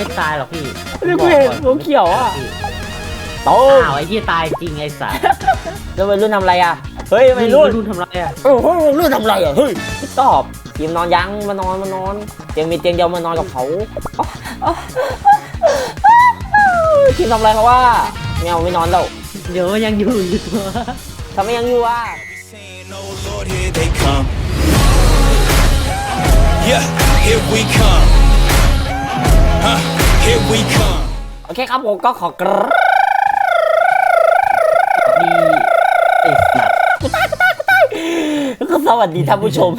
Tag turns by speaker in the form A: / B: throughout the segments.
A: ไม่ตายหรอกพี่
B: นี่กูเห็นหัวเขียวอะ
A: พี่
B: โต
A: อ้าวไอ้ที่ตายจริงไอ้สัส
B: แล้ววัยรุ่นทำอะไรอะ เฮ้ยวัยรุ่น
A: รุ่นทำไรอะ
B: เออเฮ้ยวัยรุ่นทำอะไรอะ เฮ้ยไม่ตอบทีมนอนยังมานอนมานอน เตียงมีเตียงเดียวมานอนกับเขาทีมทำอะไรเขาว่าไม่เอาไม่นอนแล้ว
A: เดี๋ยวยังอยู่อยู่ตัว
B: ทำไมยังอยู่อะ
C: Saying, oh Lord, here they come. Yeah, here we come. Huh, here we come.
B: โอเคครับผมก็ขอกร
A: ดีไอ้สัส
B: ก็สวัสดีท่านผู้ชม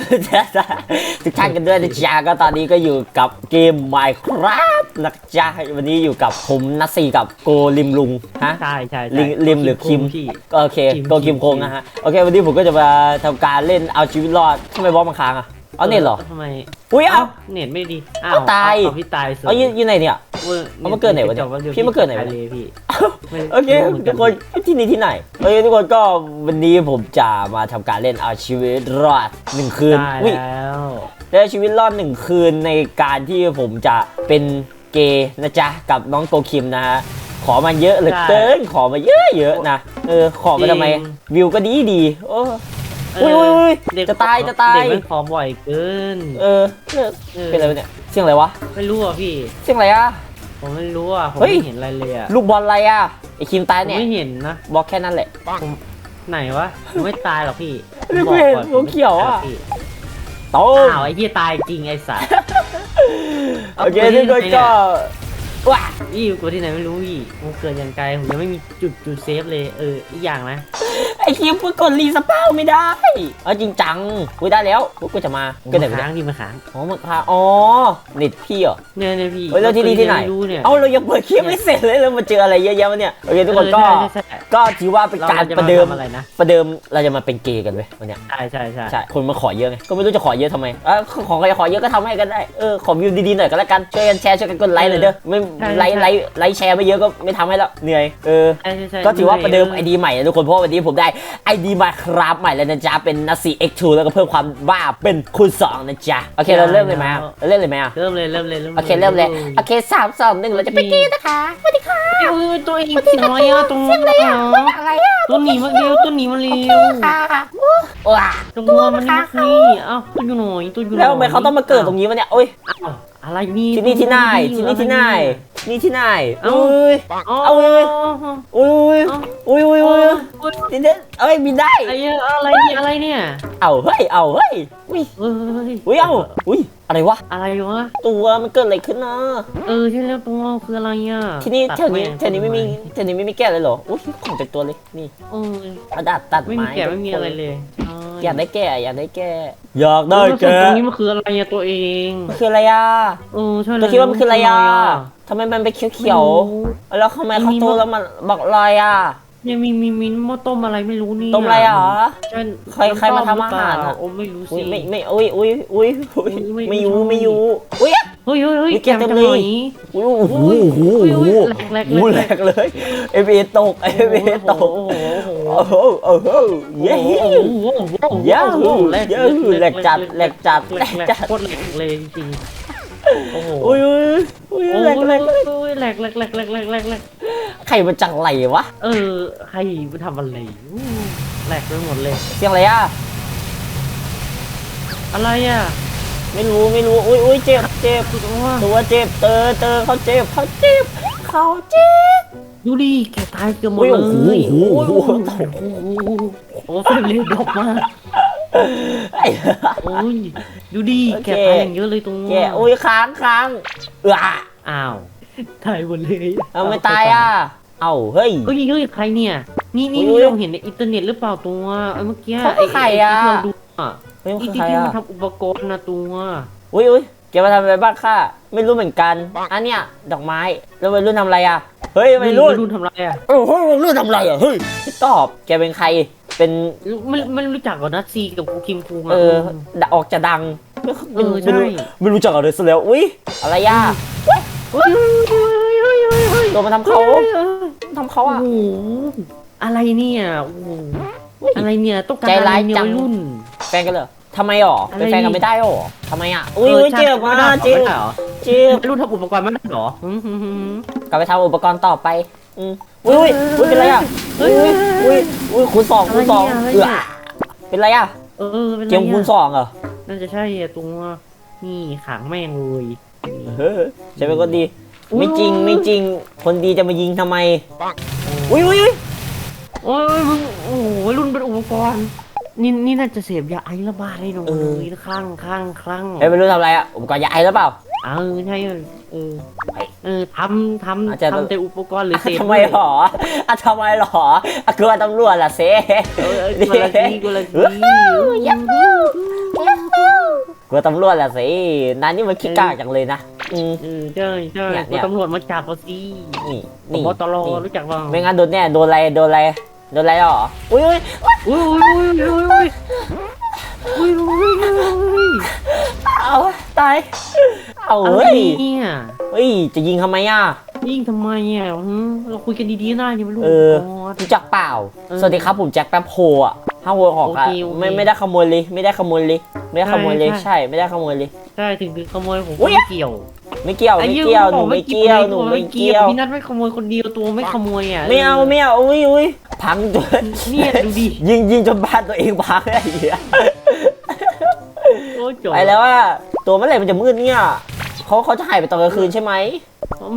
B: ทุกท่านกันด้วยนะจ๊ะก็ตอนนี้ก็อยู่กับเกม Minecraft นะจ๊ะวันนี้อยู่กับผมนัสซีกับโกลิมลุงฮะ
A: ใช่ใช่ใช่
B: ลิงลิมหรือคิม
A: พี่
B: ก็โอเค
A: คิม
B: ก็คิม
A: คิม
B: โคงนะฮะโอเควันนี้ผมก็จะมาทำการเล่นเอาชีวิตรอดทำไมบล็อกมันค้างอะ เอาเน็ตเหรอ
A: ทำไม
B: อุ้ยเอา
A: เน็ตไม่ดีอ้าว
B: เอาตาย
A: เอพี่ตายสุด
B: เอาอยู่อยู่ไหนเนี่ย
A: ว้ย
B: เอามาเกิดไหนวะเนี่ย
A: ดี๋
B: พี่มาเกิดไหนวะ
A: เลยพี่ไม่
B: โอเค
A: ไม่รู้หมื
B: ทุกคนที่นี่ที่ไหนโอเคทุกคนก็วันนี้ผมจะมาทำการเล่นเอาชีวิตรอดหนึ่งคืน
A: ได้
B: อุ้ย
A: แล้ว
B: ได้ชีวิตรอดหนึ่งคืนในการที่ผมจะเป็นเกย์นะจ๊ะกับน้องโกคิมนะฮะขอมาเยอะเหลือเกินขอมาเยอะเยอะๆนะเออขอมาทำไมวิวก็ดีดีๆโอ้ อุ้ยอุ้ยอุ้ย
A: เด็ก
B: จะตายจะตาย
A: เด็กมันขอบ่อยเกิน
B: เออเลิก
A: เออ
B: เป็นอะไรวะเนี่ย เสียงอะไรวะ
A: ไม่รู้อะพี่
B: เสียงอะไรอะ
A: ผมไม่รู้อะ ผม
B: เฮ้ย
A: ไม่เห็นอะไรเลยอะ
B: ลูกบอลอะไรอะ ไอคิมตาย
A: ผม
B: เนี่ย
A: ไม่เห็นนะ
B: บอกแค่นั้นแหละ
A: ผมไหนวะผมไม่ตายหรอกพี่
B: นี่กู
A: บอก
B: เห็น
A: ก่อน
B: หัวเขียวอะ
A: พี่
B: โต
A: อ้าวไอ้ที่ตายจริงไอ้สัส
B: โอเคทุกคนก็ว้า
A: อีกูที่ไหนไม่รู้อีผมเกิดอย่างไกลผมยังไม่มีจุดจุดเซฟเลย เอออีกอย่างนะ
B: ไอคิมกูกดรีสปาวไม่ได้ เอาจริงจังกูได้แล้วกูก็จะมาก็ไหน
A: มัน
B: วะ
A: ค้าง
B: เนี่ย
A: พี่มาค้าง
B: อ๋อมึงพาอ๋อเน็ตพี่เหรอ
A: เนี่ยเนี่ยพี่
B: เฮ้ยแล้วที่นี่ที่ไหน
A: ไม่รู้เนี่ย
B: เอาเรายังเปิดคลิปไม่เสร็จเลยแล้วมาเจออะไรเยอะแยะวะเนี่ยโอเคทุกคนก็
A: เออใช่ใช่ใช่
B: ก็ถือว่าเป็นการ
A: เราจะ
B: ประเดิม
A: ทำอะไรนะ
B: ประเดิมเราจะมาเป็นเกย์กันเว้ยวันเนี้ย
A: ใช่ใช่ใช่
B: ใช่คนมาขอเยอะไงก็ไม่รู้จะขอเยอะทำไมเออของใครขอเยอะก็ทำให้กันได้เออขอวิวดีๆหน่อยก็แล้วกันช่วยกันแชร์ช่วยกันกดไลค์หน่อยเด้อไม่ไลค์ไลค์ไลค์แชร์ไม่เยอะก็ไม่ทำให้แล้วเหนื่อยเออ
A: ใช่ใช่ใช่
B: ก็ถือว่าประเดิมไอ
A: อ
B: ดีใหม่นะทุกคนเพราะว่าวันนี้ผมได้ไอดีมาครับใหม่แล้วนะจ๊ะ เป็นนัสซี X2 แล้วก็เพิ่มความบ้าเป็นคูณ2นะจ๊ะ โอเค เราเริ่มเลยไหมอะเราเริ่มเลยไหมอะ
A: เริ่มเลยเริ่มเลย
B: โอเคเริ่มเลย โอเคสามสองหนึ่งเราจะไปเกย์นะคะสวัสดีค่ะ
A: เอ้ยตัวเองเสียงอะไรอะตรงนี้
B: อะไรอะ
A: ตัวหนีมาเร็วตัวหนีมาเร็ว
B: ว้า
A: ตัวมันนี่นี่เอ้าตัวอยู่หน่อยตัวอยู่หน่อย
B: แล้วทำไมเขาต้องมาเกิดตรงนี้วะเนี่ยโอ้ย
A: อ้าวอะไรนี่
B: ที่นี่ที่ไหนที่นี่ที่ไหน นี่ที่ไหน
A: เอ้า
B: อุ้ย
A: เอา
B: เอาเลยอุ้ยอุ้ยอุ้ยอุ้ยอุ้ย
A: อุ้ย
B: นี่เนี่ยเอ้ยบินได้
A: ไอ้เหี้ยอะไรเนี่ยอะไรเนี่ย
B: เอาเฮ้ยเอาเฮ้ยอุ้ย
A: เอ้ย
B: อุ้ยเอาอุ้ยอะไรวะ
A: อะไรวะ
B: ตัวมันเกิดอะไรขึ้นนะ
A: เออใช่แล้วตัวคืออะไรอะ
B: ที่นี่
A: ตัด
B: แถวนี้
A: ม่ง
B: แถวนี้ไม่มีแถวนี้ไม่มีแก้เลยเหรออุ้ยของจากตัวเลยนี่
A: เออ
B: เอาดาบตัด
A: ไม่มี
B: ไม้
A: แกะไม่มีอะไรเลยใช่
B: อยากได้แก้อยากได้แก้อยากได้
A: แล้ว
B: แก้
A: ตรงนี้มันคืออะไรอะตัวเอง
B: มันคืออะไรอะ
A: เออใช่
B: ตัวคิดว่ามันคืออะไรอะทำไมมันเป็นเขียวๆ แล้วทำไมเขาโตแล้วมันบอกลอยอะ
A: เนี่ยมีมีมีหม้อต้มอะไรไม่รู้นี่
B: ต้มอะไรอะ
A: ใช่
B: ใครใครมาทำอาหารอะ
A: โอ้ไม่รู้
B: อุ้
A: สิ
B: ยไม่ไม่อุ้ยอุ้ยอุ้ยอุ้ย
A: อุ๊ยไม่
B: ไม่อยู่
A: ไม่
B: ไม่อยู่อุ้ย
A: เฮ้ยเฮ้ยเฮ้ย
B: อุ๊ยแกะเต็ม
A: จัง
B: เลย
A: หน่อย
B: อุ้ยโอ้โหโอ้โห
A: อุ๊ย
B: โอ้
A: อุ๊
B: โห
A: ยแหลกแหลก
B: โอ้โหแหลกเลยเอฟเอตกเอฟเอตก
A: โอ้โหโอ้โห
B: โอ้โหโอ้โหเย้
A: โอ้โหโอ้โห
B: เย้เย้แหลกจัดแหลกจัด
A: แห
B: แห
A: ล
B: ล
A: ก
B: ก
A: แหล
B: จั
A: ก
B: ด
A: โคตรแหลกเลยจริงๆ โอ้โห
B: อุ้ยอุ้ยอุ้ย
A: โอ้
B: แหลกแหลก
A: โอ้ยแหลกแหลกแหลกแหลกแหลกแหลกแหลก
B: ใครมันจังไรวะ
A: เออใครไปทำอะไรอู้แหลกไปหมดเลย
B: เสียงอะไรอะ
A: อะไรอะ
B: ไม่รู้ไม่รู้ อุ้ยอุ้ยเจ็บเจ็บ
A: ตัว
B: ตัวเจ็บเตอเตอเขาเจ็บเขาเจ็บเขาเจ็บ
A: ดูดิแกตายเกือบหมด
B: อุ้ย
A: เล
B: โอ้โห
A: ย
B: โอ้โห
A: โอ้โหโอ้โหเฟรมเรทดรอปมาก
B: ไอ้
A: โอ้ยดูดิ
B: โอเค
A: แกตายอย่างเยอะเลยตรง
B: แกอุ้ยค้างค้างเออ
A: อ้าวตายหมดเลย
B: เอาไม่ตายอะ เอ้าเฮ้ย
A: เฮ้ยเฮ้ยใครเนี่ย นี่นี่
B: อุ๊ย
A: นี่เราเห็นในอินเทอร์เน็ตหรือเปล่าตัวไอ้เมื่อกี้
B: เขาคือใครอะ
A: ที่เราดูอะ
B: เฮ้ยมัน
A: ที่
B: คือ
A: ที่
B: ใคร
A: ที่
B: อะ
A: มันทำอุปกรณ์นะตัว
B: อุ้ยอุ้ยแกมาทำอะไรบ้างค่ะไม่รู้เหมือนกันอันเนี้ยดอกไม้แล้ววัยรุ่นทำอะไรอะเฮ้ยวัยรุ่น
A: รุ่นทำไรอะ
B: เออเฮ้ยวัยรุ่นทำอะไรอะเฮ้ยไม่ตอบแกเป็นใคร เป็น
A: ไม่ไม่รู้จักกับนัทซีกับครูคิมครูมา
B: เออดะออกจะดัง
A: เออใช่
B: ไม่รู้ไม่รู้จักอะไรซะแล้วอุ้ยอะไรอะ
A: เฮ้ยเฮ้ยเฮ้ยเฮ้ยเฮ้ยเฮ้ย
B: โดนมาทำเขา
A: เฮ้ยเฮ้ย
B: ทำเขา
A: โอ้
B: อะ
A: โหอะไรเนี่ยโอ้โหอะไรเนี่ยต้องการ
B: ใจร้าย
A: อะไเนี่ย
B: จัง
A: วัยรุ่น
B: แฟนกันเหรอทำไมหรอ
A: อะไร
B: เป็นแฟนกันไม่ได้หรอทำไมอะอุ้ยอุ้ย
A: ใช่
B: เจ็บ
A: ไม่
B: มา
A: ได้
B: กเจ็บ
A: ไม่ได้เหรอ
B: เจ็บ
A: ไม่รู้ทำอุปกรณ์ไม่ได้เหรอหืมหืมหืม
B: กลับไปทำอุปกรณ์ต่อไป อืมอุ้ยอุ้ยอุ้ยเป็นไรอะ
A: เฮ้
B: อุ้
A: ย
B: ยอุ้ยอุ้ยคูณสองคูณสอง
A: อะไร
B: เอื
A: เนี่
B: อย เป็นไรอะ
A: เออเป็นไร
B: เกมคูณ
A: อะ
B: สองเหรอ
A: น่าจะใช่อะตัวนี่ขังแม่งเลย
B: เฮ้ยใช่เป็นคนดี
A: อุ๊ย
B: ไม่จริงไม่จริงคนดีจะมายิงทำไมอุ้ยอุ้ยอุ้ย
A: โอ้ยมึงโอ้โหรุ่นเป็นอุปกรณ์นี่นี่น่าจะเสพยาไอระบาดให้หนูเลยคลั่งคลั่งคลั่ง
B: เฮ้ยไม่รู้ทำอะไรอะอุปกรณ์ยาไอหรือเปล่า
A: เออใช่เออ
B: ไอ้
A: เออทำท
B: อาจจะำ
A: ทำแต่อุปกรณ์หรือเสพ
B: ทำไมหรออะทำไมหรออะกลัวตำรวจล่ะเซ่
A: เออเออกูละทีกูละที
B: ยักกลัวตำรวจล่ะสินายนี่มันขี้กากจังเลยนะอืม
A: เออใช่ใช่
B: เนี่ยเนี่
A: กู
B: ย
A: ตำรวจมาจับเขาสิ
B: นี่
A: ผ
B: นี่
A: บตร
B: นี่
A: รู้จักบ้าง
B: ไม่งั้นโดนแน่โดนอะไรโดนอะไรโดนอะไรหรออุ้ยอุ้ย
A: อุ้ยอุ้ยอุ้ยอุ้ยอุ้ยอุ้ยอุ้ยอุ้ย
B: เอาตายเอา
A: อะไร
B: เฮ้ย
A: เนี่ย
B: เฮ้ย จะยิงทำไมอะ
A: ยิงทำไมอะหืมเราคุยกันดีๆได้นี่ไม่รู้
B: เออ
A: ก่อน
B: รู้จักเปล่า
A: เออ
B: สวัสดีครับผมแจ็คแป๊บโฮอะห้าโวของ
A: โอ
B: อะ
A: เคโอเค
B: ไม่ไม่ได้ขโมยเลย ไม่ได้ขโมยเลย ไม่ได้ขโมยเลย
A: ใช่ใช่
B: ใช่ ไม่ได้ขโมยเลย
A: ใช่ถึงถึงขโมยผม
B: อุ๊ย
A: ไม่เกี่ยว
B: ไม่เกี่ยว ไม่
A: ไอ้
B: เกี่ยว หนู
A: บอ
B: ไม่เกี่ยว หนู
A: ตัว
B: ไม่เกี่ยว
A: พี่นัทไม่ขโมยคนเดียวตัวไม่ขโมยอะ
B: ไม่เอาไม่เอาอุ้ยอุ้ยพังจน
A: เนี่ยดูดิ
B: ยิงยิงจนบ้านตัวเองพังไอ้เหี้ย
A: โอ้จบ
B: ไปแล้วว่าตัวเมื่อไหร่มันจะมืดเนี่ย เขาเขาจะหายไปตอนกลางคืนใช่ไหม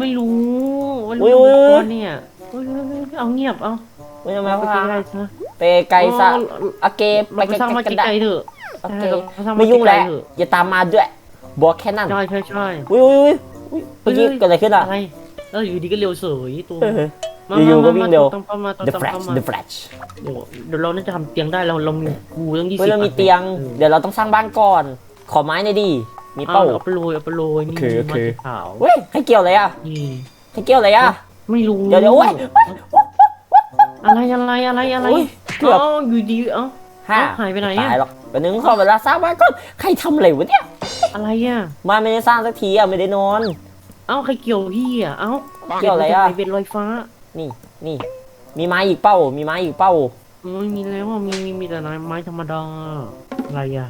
A: ไม่รู้ไม่
B: อุ๊
A: รู้
B: ยอุ๊ยอุ๊ย
A: ตัวเนี่ยเฮ้ยเฮ้ยเฮ้ยเอาเงียบเอา
B: ไม่ทำไม
A: เอาไป
B: ว่า
A: ไกลๆซะ
B: ไปไกลซะ
A: เออ
B: โอเคไป
A: เราไป
B: ไกล
A: สร้างมา
B: ๆกัน
A: ไก
B: ได้
A: ลๆเถอะ
B: โอเค
A: ใช่เราสร้างา
B: ไม่ยุ่งแล้ว
A: ไกๆเถอะ
B: อย่าตามมาด้วยบอกแค่นั้น
A: ใช่ใช่ใช่
B: อุ้ยอุ้ยอุ้ยอุ้ยเมื่อกี้เกิดอะไรขึ้นอะ
A: อะไรแล้วอยู่ดีก็เร็วเสยตัว
B: เออ
A: มา
B: อยู่ๆก็
A: มา
B: วิ่งเร็ว
A: ต้องเข้ามาต้อง
B: The
A: เข้า
B: Flash
A: มา
B: The Flash
A: เดี๋ยวเดี๋ยวเราน่าจะทำเตียงได้เราเรามีกูตั้งยี่สิบ
B: เฮ้ยเรามีเตียง เดี๋ยวเราต้องสร้างบ้านก่อน ขอไม้หน่อยดิ มี
A: เอา
B: เป้า
A: เอาไปโรยเอาไปโรยนี่
B: โอเคโอเค
A: มาสีขาว
B: เฮ้ยให้เกี่ยวอะไรอะ
A: นี่
B: ให้เกี่ยวอะไรอะ
A: ไม่รู้
B: เดี๋ยวเดี๋ยวโอ้ย
A: อะไรอะไรอะไรอะไร
B: อุ๊ยเกือบ
A: เอ้าอยู่ดีเอ้า
B: ห้า
A: เอ้าหายไปไหนอะ
B: ตายหรอกวันนึงขอเวลาสร้างบ้านก่อนใครทำอะไรวะเนี่ย
A: อะไรอะ
B: บ้านไม่ได้สร้างสักทีอะไม่ได้นอน
A: เอ้าใครเกี่ยวพี่อะเอ้า
B: เกี่ยวอะไรอะ
A: เป็นเป็นลอยฟ้า
B: นี่นี่ มีไม้อีกเป้า มีไม้อีกเป้า
A: ไม่มีแล้วอะมีมีมีแต่ไม้ธรรมดาอะไรอะ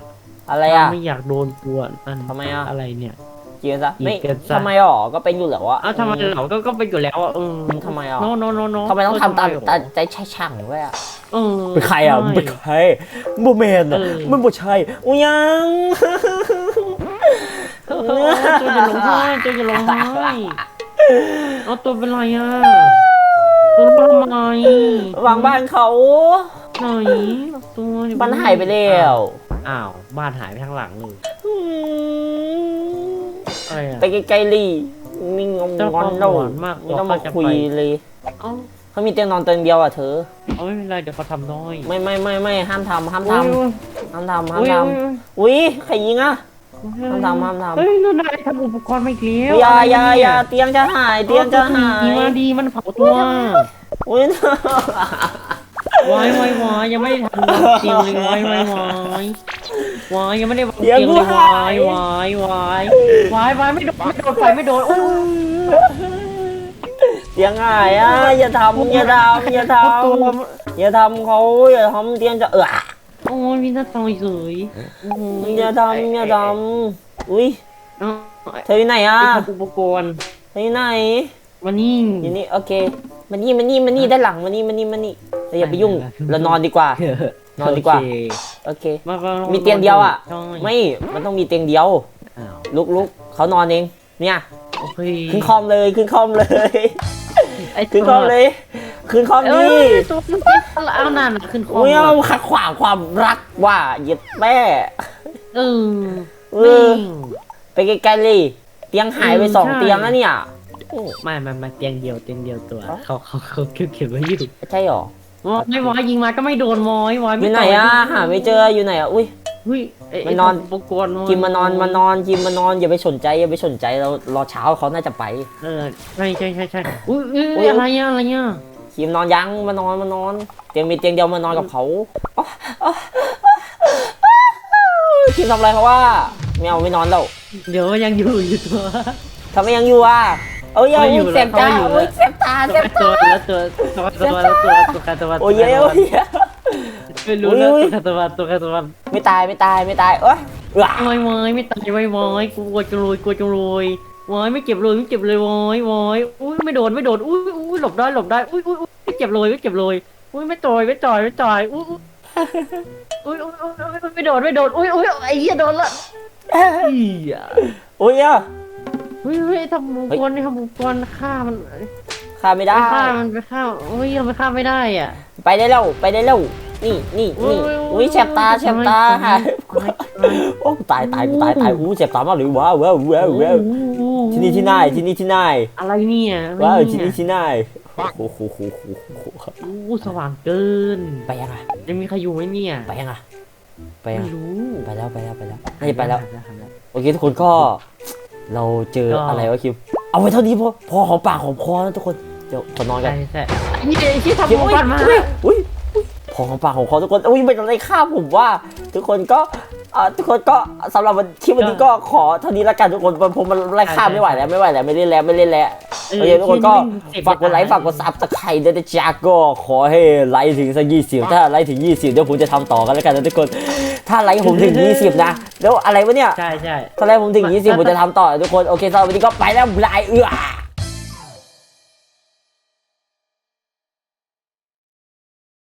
B: อะไรอะ
A: ไม่อยากโดนกวนอัน
B: ทำไมอะ
A: อะไรเนี่ย
B: กินซะ
A: อีก
B: ไม่
A: เกินซะ
B: ทำไมหรอก็เป็นอยู่แล้วอะ
A: เอ้าทำไมเราก็ก็เป็นอยู่แล้วอะเออ
B: ทำไมอะ
A: โนโนโนโน
B: ทำไมต้องทำตาม
A: เออ
B: ตามใจใช่ช่างด้วยอะ
A: เออ
B: เป็นใครอะ
A: ช่
B: เป็นใครบูแมนอะ
A: เออ
B: มันบ่ใช่อุ้ยยัง
A: เออเออตัวจะร้องไห้ตัวจะร้องไห้เอาตัวเป็นไรอะตัวทำไม
B: วางบ้านเขา
A: ไหนตัวอยู่
B: มันหายไปแล้ว
A: อ้าว บ้านหายไปข้างหลังเลย
B: อืม
A: อะไรอะ
B: ไปไกลๆลีมีงง
A: เจ้าความ
B: อนเรา
A: หวานมาก
B: ไม่ต้องมา
A: เราจะ
B: คุย
A: ไป
B: เลย
A: เอ้า
B: เขามีเตียงนอนเตียงเดียวอะเธอ
A: เอาไม่เป็นไรเดี๋ยวเขาทำน้อย
B: ไม่ไม่ไม่ไม่ห้ามทำห้ามท
A: อุ้ยำ
B: ห้ามทำห้าม
A: อุ้ย
B: ท
A: อุ้ยำ
B: อุ้ยใครยิงอะ
A: อุ้ย
B: ห้ามทำห้ามทำ
A: เฮ้ยนู่นนายทำอุปกรณ์ไม่เลี้ยว
B: อย่าะ
A: ไร
B: อย่า
A: เนี่
B: อย่าเตียงจะหายเตียงจะหาย
A: ดีมาดีมันเผาตัว
B: อุ้ย
A: วายวายวายยังไม่ได้ทำเตียงเลยวายวายวาย วายยังไม่ได้วางเตียงเลยวายวายวายวายวายไม่โดนไม่โดนไฟไม่โดนโอ้ย
B: เตียงหายอะอย่าทำอย่าทำอย่าท
A: ตัวำ
B: อย่าทำเขาอย่าทำเตียงจะเออ
A: โอ้ยมีหน้าตอยเฉยโอ้ย
B: อย่าทำอย่าทำอุ้ย
A: เอ้า
B: เธออยู่ไหนอะ
A: ไปทำอุปกรณ์
B: เธออยู่ไหน
A: มานี่
B: อยู่นี่โอเคมานี่มานี่มานี่ด้านหลังมานี่มานี่มานี่เราอย่าไปยุ่งเรานอนดีกว่า นอนดีกว่า
A: โเค
B: โอเค
A: มามา
B: มีเตียงเดียวอะ
A: ใช่
B: ไม่ มันต้องมีเตียงเดียว
A: อ้าว
B: ลุกลุกเขานอนเอง เนี่ย
A: โอเค
B: ขึ้นคอมเลย ขึ้นคอมเลย
A: ไอ้
B: ขึ้นคอมเลย ขึ้นคอม
A: เอ้
B: นี่
A: ยตัวมันเอาหน้าหนาขึ้นคอม
B: อุ้ยเอา
A: อะ
B: ขัดขวางความรักว่าเหย็ดแม่
A: เออ
B: เออไปไกลๆเลย เตียงหายไป
A: อืม
B: สอง
A: ใช่
B: เตียงแล้วเนี่ย
A: ไม่ไม่ไม่เตียงเดียวเตียงเดียวตัว เขาเขาเขาเขียนเขียนไว้อยู่
B: ใช่หรอ
A: วอยไม่วอยยิงมาก็ไม่โดนวอยวอย
B: อ
A: ไม่
B: ยู่ไหน
A: ต่ย
B: อะหาไม่เจออยู่ไหนอะอุ้ย
A: เฮ้ยไอ้
B: มันนอน
A: ไอุปกรณ์
B: จิมมานอนมานอนจิมมานอนอย่าไปสนใจอย่าไปสนใจเรารอเช้าเขาน่าจะไป
A: เออใช่ใช่ใช่ใช่อุ้ยอุ้ย
B: อุ๊
A: อุ้
B: ย
A: ยอะไรอะอะไรอะ
B: จิมนอนยังมานอนมานอน เตียงมีเตียงเดียวมานอนกับเขาอ๋ออ๋อจิมทำอะไรเขาว่าไม่เอาไม่นอนแล้ว
A: เดี๋ยวยังอยู่อยู่ตัว
B: ทำไมยังอยู่อะ เอ้ย
A: ไม่อยู่
B: เสียบตา
A: แล้วเขาไม่อยู่
B: โอ้ยเสียบตาเสียบ
A: ตัว
B: ตา
A: แล้วตัวตัวตัวแล้วตัวตัวตัวตัว
B: โอ้ยเย้โอ้ยเย้
A: ไม่รู้นะตัวคาตวันตัวคาตวัน
B: ไม่ตายไม่ตายไม่ตายเอ้ยเอ้ยวา
A: ยวายไม่ตายวายวายกลัวจังเลยกลัวจังเลยวายไม่เจ็บเลยไม่เจ็บเลยวายวายอุ้ยไม่โดนไม่โดนอุ้ยอุ้ยหลบได้หลบได้อุ้ยอุ้ยอุ้ยไม่เจ็บเลยไม่เจ็บเลยอุ้ยไม่ต่อยไม่ต่อยไม่ต่อยอุ้ยอุ้ยอุ้ยอุ้ยอุ้ยไม่โดนไม่โดนอุ้ยอุ้ยไอ้เหี้ยโดนละอีอะ
B: โอ้ยอะ
A: เฮ้ยเฮ้ยทำมุกกรนี่ทำมุกกรฆ่ามัน
B: ฆ่าไม่ได้
A: ไปฆ่ามันไปฆ่าโอ้ยเราไปฆ่าไม่ได้อะ
B: ไปได้แล้วไปได้แล้วนี่นี่นี่อุ้ยแฉบตาแฉบตาหายโอ้ตายตายกูตายตายอู้แฉบตามากเลยว้าวว้าวว้าวว้าวที่นี่ที่ไหนที่นี่ที่ไหน
A: อะไรเนี่ย
B: ว้าว
A: อะไร
B: ที่
A: เนี่
B: นี่
A: ย
B: ที่ไหนโอ้โหโหโหโห
A: อู้สว่างเกิน
B: ไปยังไง
A: ยังมีใครอยู่ไหมเนี่ย
B: ไปยังไงไปยัง
A: ไม่รู้
B: ไปแล้วไปแล้วไปแล้วน่าจะไปแล้วโอเคทุกคนก็ เราเจออะไรวะคิว เอาไว้เท่านี้พอพอหอมปากหอมคอนะทุกคน เดี๋ยวขอนอนกั
A: ใช่
B: น
A: ใช่ไอ้นี่ไอ้ที่ทำ
B: คิว
A: มุก
B: อุ้ย
A: กรมา
B: อุ้ยอุ้ยอุ้ยพอหอมปากหอมคอทุกคน อุ้ยเป็นอะไรข้ามผมว่า ทุกคนก็อ่าทุกคนก็สำหรับวันคลิปวันนี้ก็ขอเท่านี้ละกันทุกคนผมมันไล่ข้ามไม่ไหวแล้วไม่ไหวแล้วไม่เล่นแล้วไม่เล่นแล้วโอเคทุกคนก็ฝากกดไลค์ฝากกดซับสไครต์ด้วยนะจ๊ะก็ขอให้ไลค์ถึงสักยี่สิบถ้าไลค์ถึงยี่สิบเดี๋ยวผมจะทำต่อกันแล้วกันนะทุกคน ถ้าไลค์ผมถึงยี่สิบนะ แล้วอะไรวะเนี่ย
A: ใช่ใช่
B: ถ้าไลค์ผมถึงยี่สิบผมจะทำต่อทุกคน โอเคสำหรับวันนี้ก็ไปแล้วบายเอื้อ